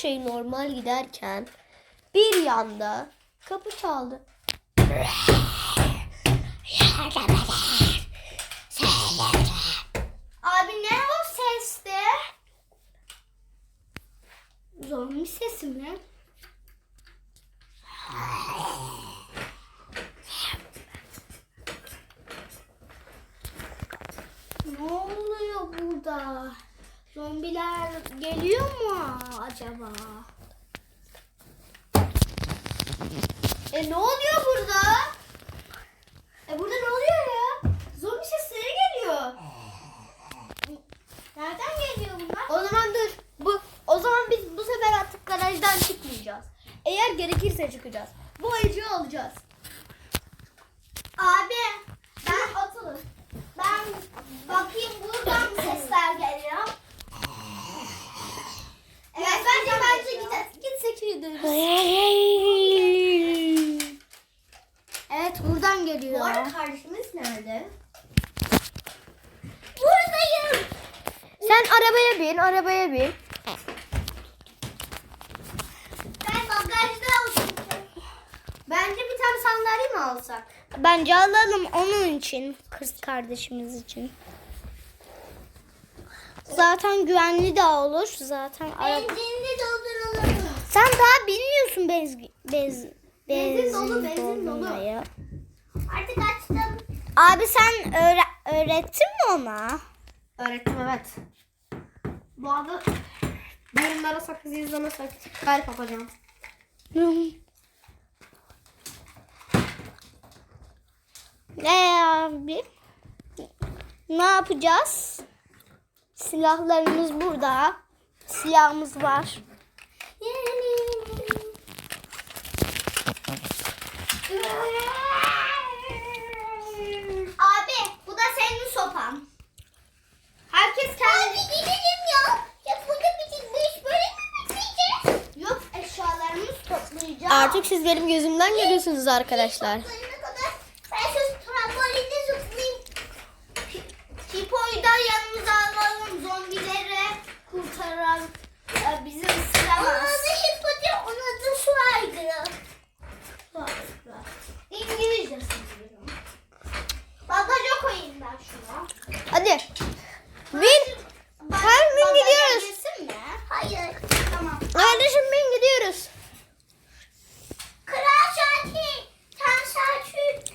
şey normal giderken bir yanda kapı çaldı. Abi ne o sesti? Zombi sesi mi? Ne oluyor burada? Zombiler geliyor mu acaba? E ne oluyor burada? E burada ne oluyor ya? Zombi sesleri geliyor. Nereden geliyor bunlar? O zaman dur. Bu o zaman biz bu sefer artık garajdan çıkmayacağız. Eğer gerekirse çıkacağız. Bu ayıcığı alacağız. Abi ben atılır. Ben bakayım buradan mı sesler geliyor? Evet bence bence git gitsek iyi deriz. Evet buradan geliyor. Bu arada kardeşimiz nerede? buradayım. Sen arabaya bin, arabaya bin. Ben bagajda oturacağım. Bence bir tane sandalye mi alsak? Bence alalım onun için. Kız kardeşimiz için. Zaten güvenli de olur. Zaten Benzinli dolduralım. Sen daha bilmiyorsun bez bez Benzin dolu, benzin dolu. doldurmayı. Artık açtım. Abi sen öğre- öğrettin mi ona? Öğrettim evet. Bu arada yorumlara sakız izlemezsek kalp yapacağım. Ne abi? Ne yapacağız? Silahlarımız burada. Silahımız var. Abi bu da senin sopan. Herkes kendi... Abi gidelim ya. Ya burada bizim bu iş böyle mi bitecek? Yok eşyalarımızı toplayacağız. Artık siz benim gözümden görüyorsunuz arkadaşlar. Zıplayana kadar ben şu trambolinde zıplayayım. Hipo'yu da yanımıza alalım. Zombileri kurtaran e, bizim sıramız. Onun adı Hipo değil, onun adı su aygırı. Su aygırı. İngilizce sanıyorum. Bagaja koyayım ben şuna. Hadi. Bin. Her bin gidiyoruz. Hayır. Tamam. Kardeşim bin gidiyoruz. Kral Şakir. Sen Selçuk.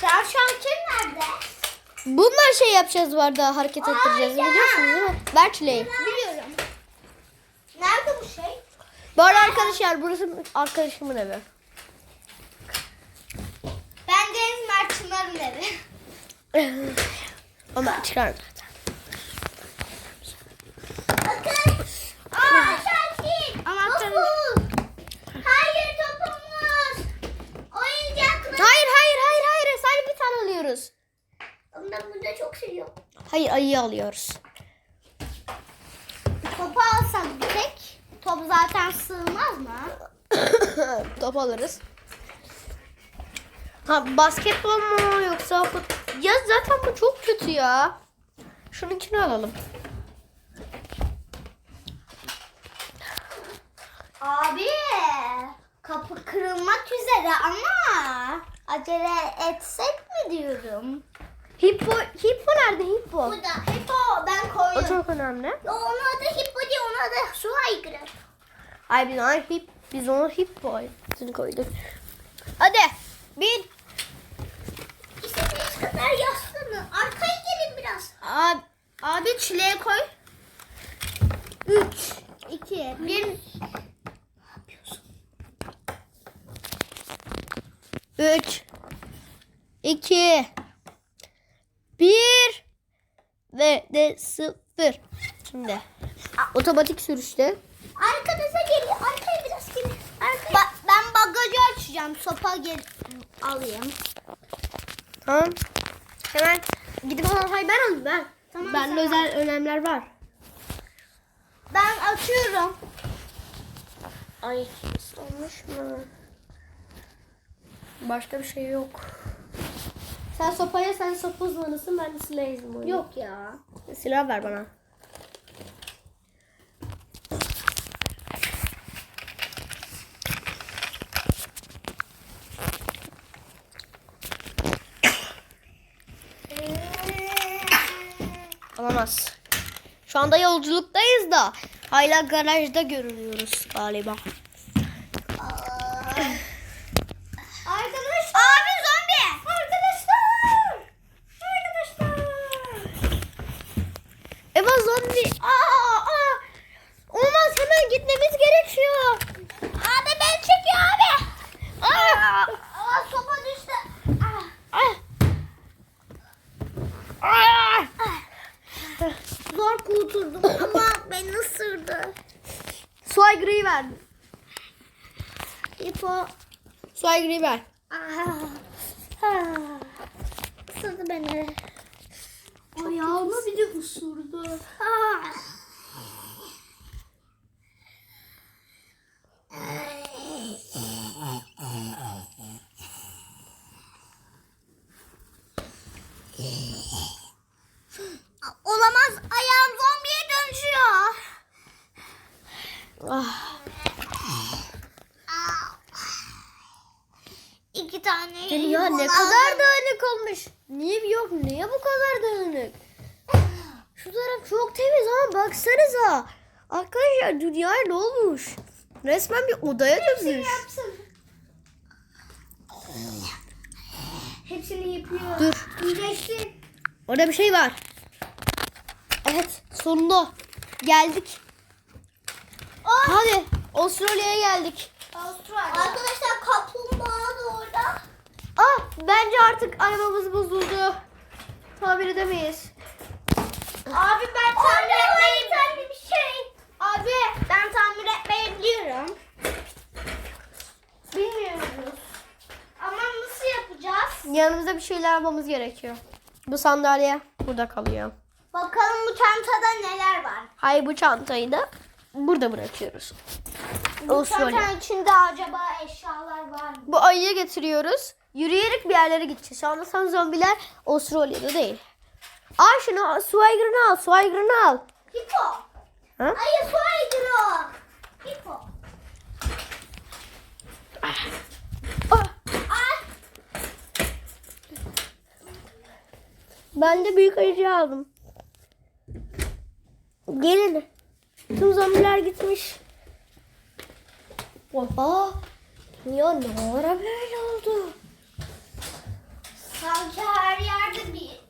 Kral Şakir nerede? Bunlar şey yapacağız bu arada hareket ettireceğiz Aa, ya. biliyorsunuz değil mi? Berçley. Biliyorum. Nerede bu şey? Bu arada arkadaşlar burası arkadaşımın evi. Ben Deniz Mert Çınar'ın evi. Ama çıkar zaten. Bakın. Aa Şakir. Topuz. Hayır topumuz. Oyuncaklar. Hayır hayır hayır hayır sadece bir tane alıyoruz. Ben bunu çok seviyorum. Hayır ayıyı alıyoruz. Topu alsak bir tek. Top zaten sığmaz mı? Top alırız. Ha basketbol mu yoksa fut... Ya zaten bu çok kötü ya. Şununkini alalım. Abi kapı kırılmak üzere ama acele etsek mi diyorum. Hippo, hippo nerede hippo? Burada hippo ben O koydum. çok önemli. Yo, Onun adı hippo değil onun adı su aygırı. Hayır biz ona hip, biz ona hippo ismini koyduk. Hadi bin. İstediğiniz kadar yaslanın. Arkaya gelin biraz. Abi, abi çileğe koy. 3, 2, 1. 3 2 1 ve de 0 Şimdi otomatik sürüşte Arkadaşa gelin. Arkaya biraz gelin. Arkaya. ben bagajı açacağım. Sopa gel alayım. Tamam. Hemen gidip al. Hayır ben alayım ben. Tamam, Bende özel önemler var. Ben açıyorum. Ay ıslanmış mı? Başka bir şey yok. Sen sopaya sen sopa uzmanısın ben de silah uzmanıyım. Yok ya. Silah ver bana. Alamaz. Şu anda yolculuktayız da hala garajda görünüyoruz galiba. Eva zombi. Aa, aa. Olmaz hemen gitmemiz gerekiyor. Abi beni çekiyor abi. Aa, Aa sopa düştü. Ah. ah. Aa. Zor kurtuldum ama beni ısırdı. Su aygırıyı ver. Hipo. Su aygırıyı ver. Ah. Ah. Isırdı beni. Ayağımı bile ısırdı. Ah. Olamaz ayağım zombiye dönüşüyor. Ah. İki tane. Ya ne kadar dağınık olmuş. Niye yok? Niye bu kadar dağınık? Şu taraf çok temiz ama baksanıza. Arkadaşlar dünya ne olmuş? Resmen bir odaya dönmüş. Yapsın. Hepsini yapıyor. Dur. İyileşsin. Orada bir şey var. Evet sonunda geldik. Hadi Avustralya'ya geldik. Avustralya. Arkadaşlar kaplumbağa da orada. Ah bence artık arabamız bozuldu. Tabir edemeyiz. Abi ben tamir etmeyi bir şey. Abi ben tamir etmeyi biliyorum. Bilmiyoruz. Ama nasıl yapacağız? Yanımızda bir şeyler almamız gerekiyor. Bu sandalye burada kalıyor. Bakalım bu çantada neler var. Hayır bu çantayı da burada bırakıyoruz. Bu Avustralya. çantanın içinde acaba eşyalar var mı? Bu ayıyı getiriyoruz. Yürüyerek bir yerlere gideceğiz. Şu anda san zombiler Avustralya'da değil. Al şunu su aygırını al. Su aygırını al. Hipo. Ha? Ayı su aygırı. Hipo. Ah. Ay. Ben de büyük ayıcı aldım. Gelin. Tüm zombiler gitmiş. Oha. Ya ne ara böyle oldu? Sanki her yerde bir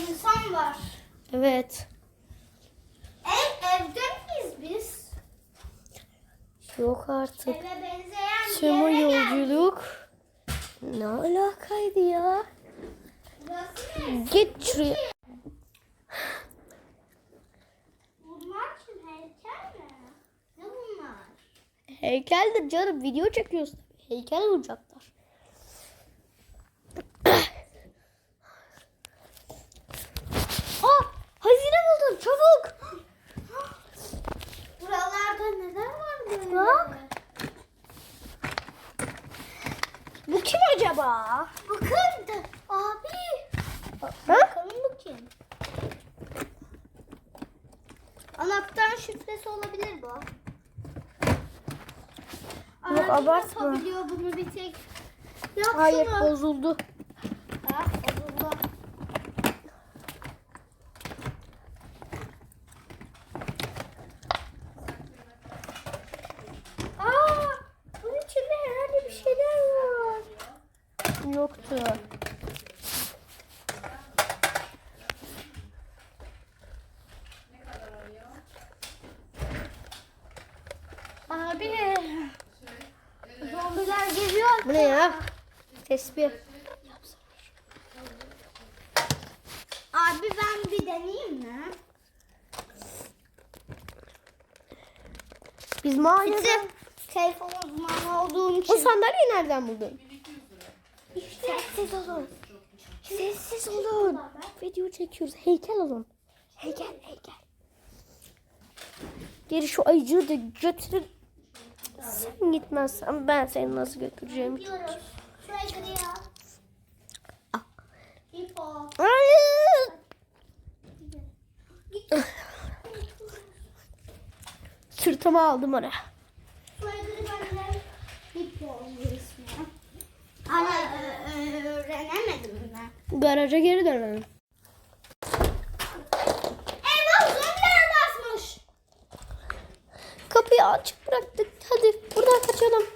insan var. Evet. Ev, evde miyiz biz? Yok artık. Eve benzeyen bir o yere geldik. yolculuk ne alakaydı ya? Git şuraya. Bunlar kim? Heykel mi? Ne bunlar? Heykeldir canım. Video çekiyoruz. Heykel olacaklar. Aa, hazine buldum. Çabuk. Buralarda neler var böyle? Bak. Bu kim acaba? Bakın abi. Bakalım bu kim? Anahtar şifresi olabilir bu. Abi abartma. Yapabiliyor bunu bir tek. Yap Hayır bozuldu. Ha, bozuldu. Aa, bunun içinde herhalde bir şeyler var. Yoktu. Abi. Zombiler geliyor. Bu ne ya? Tesbih. Abi ben bir deneyeyim mi? Biz mahallede... Telefon uzmanı olduğum O için. sandalyeyi nereden buldun? Sessiz olun. Sessiz olun. Video çekiyoruz. Heykel olun. Heykel, heykel. Geri şu ayıcığı da götürün. Sen gitmezsen ben seni nasıl götüreceğim? Gidiyoruz. Şuraya gidiyor. Ah. Hipo. Sırtıma aldım oraya. Ama öğrenemedim ben. Garaja geri dönelim. Kapıyı açık bıraktık. Hadi buradan kaçalım.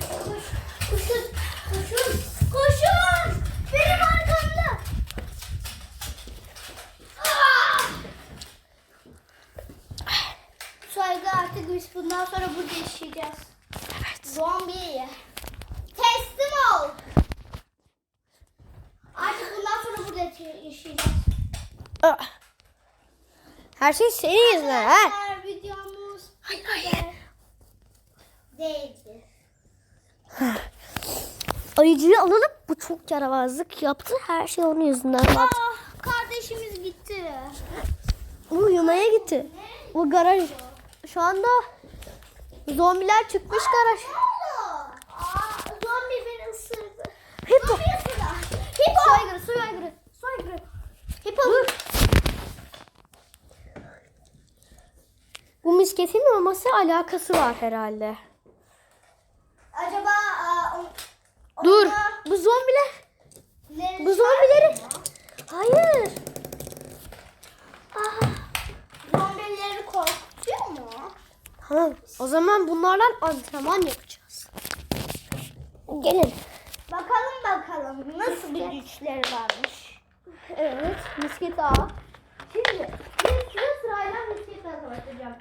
Koş, koşun, koşun. Bundan sonra burada yaşayacağız. Evet. Zombi. Teslim ol. Artık bundan sonra burada yaşayacağız. Ah. Her şey senin yüzünden ha. Arkadaşlar videomuz bu kadar değildi. Ayıcıyı alalım. Bu çok yaramazlık yaptı. Her şey onun yüzünden yaptı. Ah kardeşimiz gitti. Uyumaya gitti. Bu garaj. Şu anda zombiler çıkmış garaj. Ne oldu? Aa, zombi beni ısırdı. Hippo. Zombi ısırdı. Hippo. Su aygırı, su aygırı. Su aygırı. Hippo. Bu misketin olması alakası var herhalde. Acaba aa, o- Dur. Bu zombiler. Bu zombileri. Hayır. Ah, zombileri korkutuyor mu? Tamam. O zaman bunlardan antrenman yapacağız. Gelin. Bakalım bakalım nasıl bir güçleri varmış. Evet. Misket ağa. Şimdi biz size sırayla misketle savaşacağım.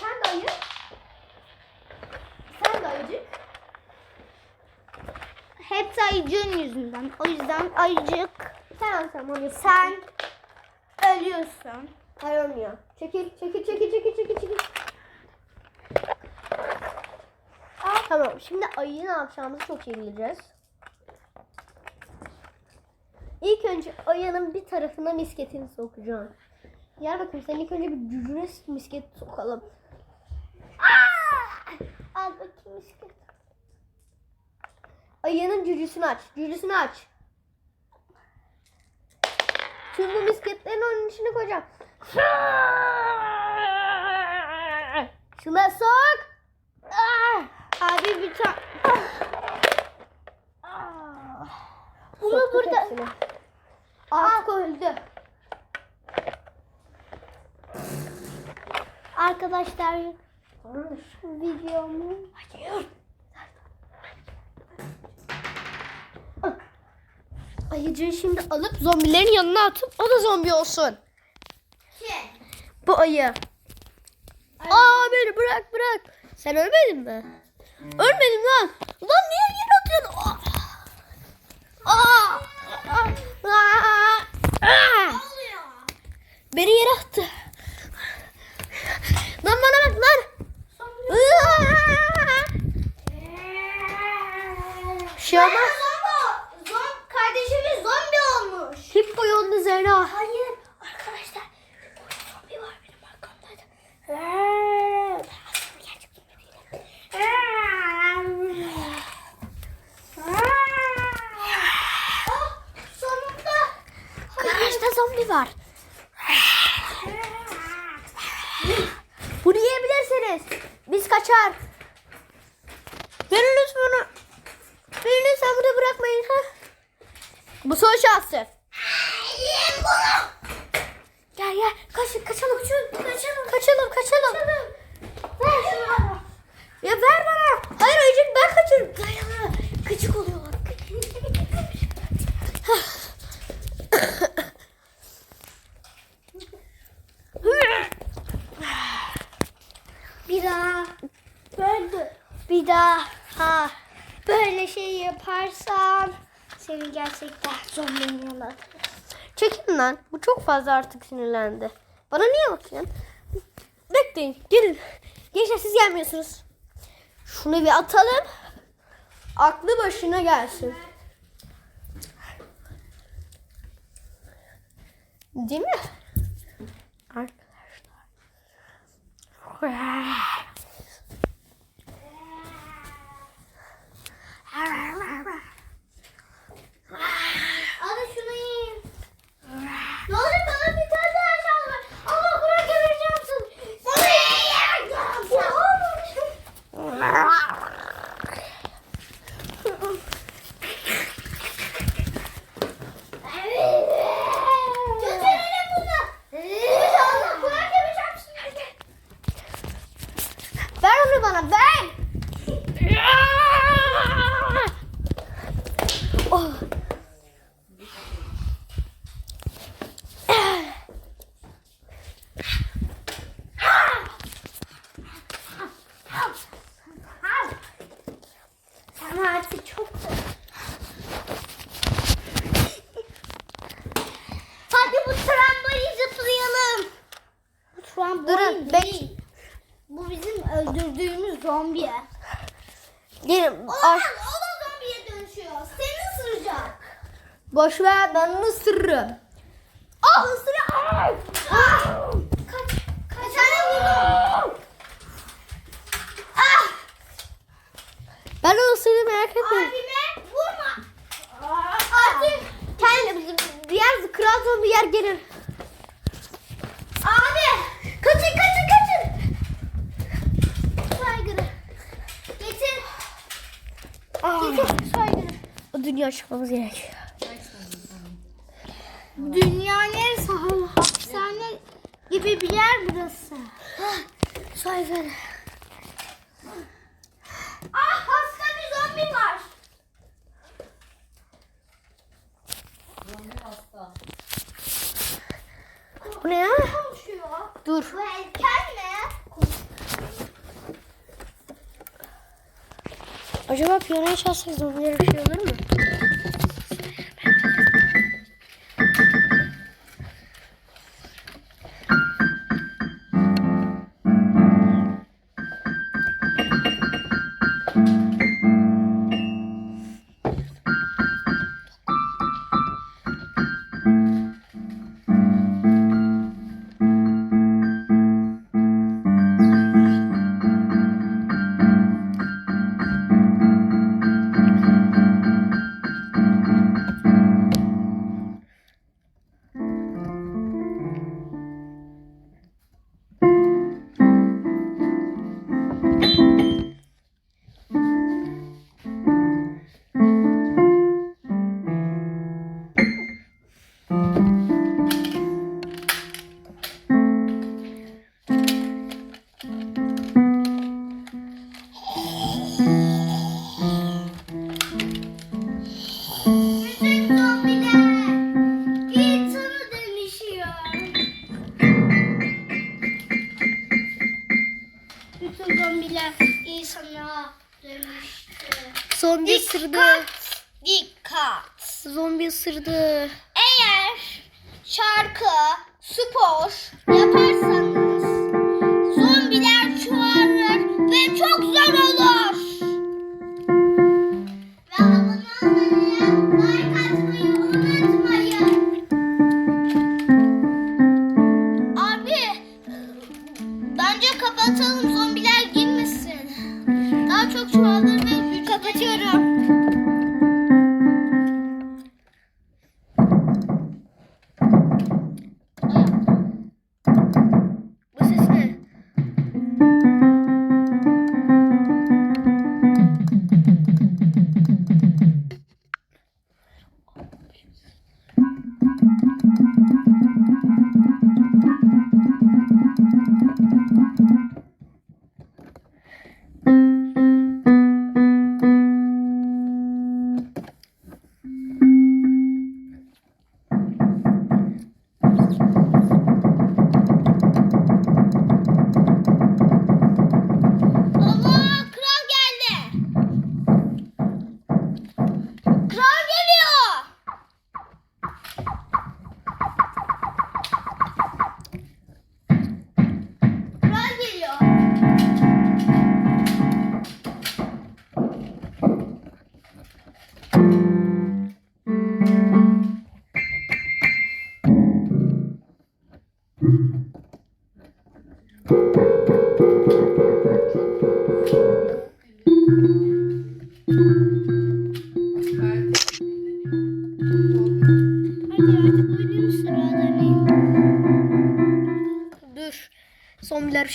Sen de ayı. Sen de ayıcık. Hepsi ayıcığın yüzünden. O yüzden ayıcık Sen antrenman sen ölüyorsun. Hayır olmuyor. Çekil, çekil, çekil, çekil, çekil, çekil. Tamam, şimdi ayıyı ne yapacağımızı çok iyi bileceğiz. İlk önce ayının bir tarafına misketini sokacağım. Gel bakayım sen ilk önce bir cücüne misket sokalım. Al bakayım isket. Ayının cücüsünü aç, cücüsünü aç. Şimdi bu misketlerin onun içine koyacağım. Şuna sok. Ah! Abi bir tane... Bunu Soktuk burada... hepsini. Artık öldü. Arkadaşlar videomu... Hayır. Ayıcığı şimdi alıp zombilerin yanına atıp o da zombi olsun. Bu ayı. Aa beni bırak bırak. Sen ölmedin mi? Ölmedim lan. Lan niye yere atıyorsun? Aa! Aa! Aa! Aa! oluyor? Beni yere attı. Lan bana bak lan. Şey olmaz. Kardeşimiz zombi olmuş. Hippo yolun üzerine. Hayır arkadaşlar. Burada zombi var benim arkamdaydı. Ben aslında gerçek zombi değilim. Ah, sonunda. Zombi var. Bunu yiyebilirsiniz. Biz kaçar. Verin lütfen bunu. Beni lütfen burada bırakmayın. Ha? Bu son şansı. Gel gel. Kaç, kaçalım. Kaçalım. Kaçalım. Kaçalım. Ver şunu bana. Ya ver bana. Hayır Ayıcık ben kaçırım. Dayanma. Gıcık oluyorlar. Bir daha böyle bir daha ha böyle şey yaparsan seni gerçekten zombinin yanına. Çekin lan. Bu çok fazla artık sinirlendi. Bana niye bakıyorsun? Bekleyin. Gelin. Gençler siz gelmiyorsunuz. Şunu bir atalım. Aklı başına gelsin. Değil mi? Arkadaşlar. Hadi şunu yiyin. Ne olur bana bir tane daha şans ver. Allah bırak gebereceğim seni. Bunu yiyeceğim. Götürelim bunu. Allah bırak gebereceğim seni. Ver onu bana ver. Oh. Sen artık çok Hadi bu trambolin zıplayalım. Bu trambolin Durun, değil. Bu bizim öldürdüğümüz zombi. Gelin. O, Ay, o da zombiye dönüşüyor. Seni ısıracak. boş ver ben onu ısırırım. Ah ısırıyor. Ah. Kaç. Kaç tane vurdum. Ah. Ben onu ısırdım merak etmeyin. Abime vurma. Artık. Kendi diğer kral zombi yer gelir. Abi. Kaçın kaçın kaçın. Saygını. Getir. Getir saygını. O dünya çıkmamız gerekiyor. Dünyanın en sahil hapishane gibi bir yer burası. Saygın. Ah hasta bir zombi var. Bu ne ya? Konuşuyor. Dur. Bu heykel mi? Acaba piyanoya çalsak zombilere bir şey olur mu?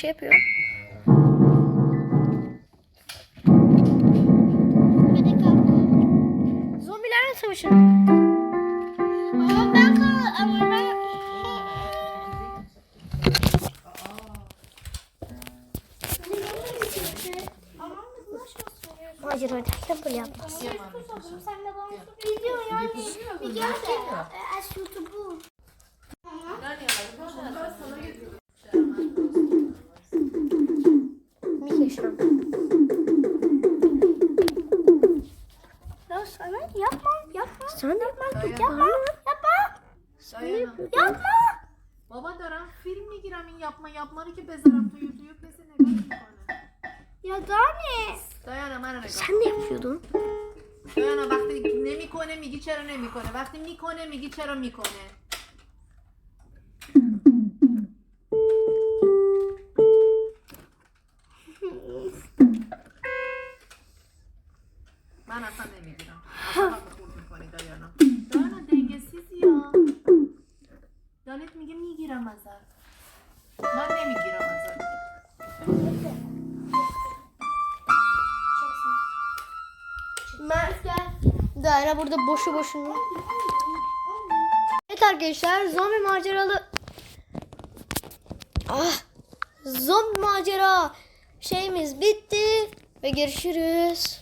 şey yapıyor. Hadi kalkalım. Zombilerle savaşın. Ama ben kal ama ben... Hayır öyle yapamaz. Sen de bana video yani. Bir gel de. YouTube چرا نمی‌کنه؟ وقتی می‌کنه میگی چرا می‌کنه؟ hala burada boşu boşuna. Evet arkadaşlar zombi maceralı Ah zombi macera şeyimiz bitti ve görüşürüz.